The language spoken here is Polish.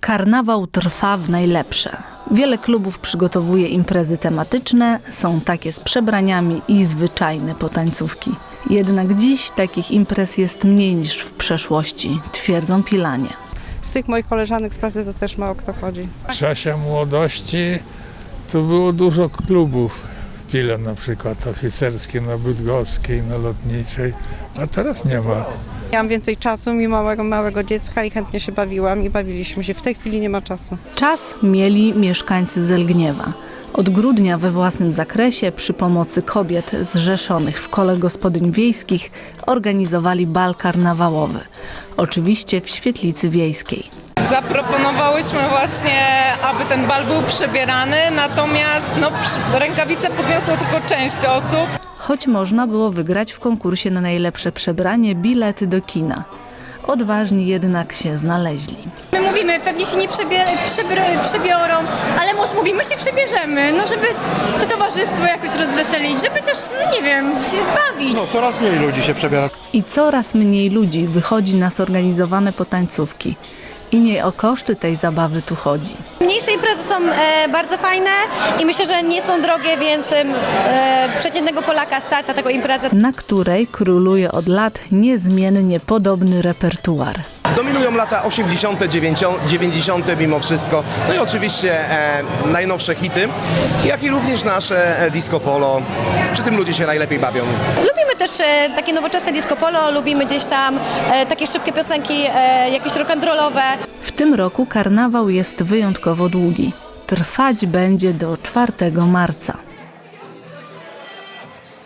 Karnawał trwa w najlepsze. Wiele klubów przygotowuje imprezy tematyczne, są takie z przebraniami i zwyczajne potańcówki. Jednak dziś takich imprez jest mniej niż w przeszłości, twierdzą Pilanie. Z tych moich koleżanek z pracy to też mało kto chodzi. W czasie młodości to było dużo klubów. Pile na przykład oficerskie na Bydgoskiej, na Lotniczej, a teraz nie ma. Miałam więcej czasu, mi małego, małego dziecka i chętnie się bawiłam i bawiliśmy się. W tej chwili nie ma czasu. Czas mieli mieszkańcy Zelgniewa. Od grudnia we własnym zakresie przy pomocy kobiet zrzeszonych w kole gospodyń wiejskich organizowali bal karnawałowy. Oczywiście w świetlicy wiejskiej. Zaproponowałyśmy właśnie, aby ten bal był przebierany, natomiast no, rękawice podniosło tylko część osób. choć można było wygrać w konkursie na najlepsze przebranie bilet do kina. Odważni jednak się znaleźli. My mówimy, pewnie się nie przebier- przebr- przebiorą, ale może mówimy, się przebierzemy, no żeby to towarzystwo jakoś rozweselić, żeby też, no nie wiem, się bawić. No, coraz mniej ludzi się przebiera. I coraz mniej ludzi wychodzi na zorganizowane potańcówki. I nie o koszty tej zabawy tu chodzi. Mniejsze imprezy są e, bardzo fajne i myślę, że nie są drogie, więc e, przeciętnego Polaka stać na taką imprezę na której króluje od lat niezmiennie podobny repertuar. Dominują lata 80., 90. mimo wszystko. No i oczywiście e, najnowsze hity, jak i również nasze e, disco polo. Przy tym ludzie się najlepiej bawią. Lubimy też e, takie nowoczesne disco polo, lubimy gdzieś tam e, takie szybkie piosenki, e, jakieś rock'n'rollowe. W tym roku karnawał jest wyjątkowo długi. Trwać będzie do 4 marca.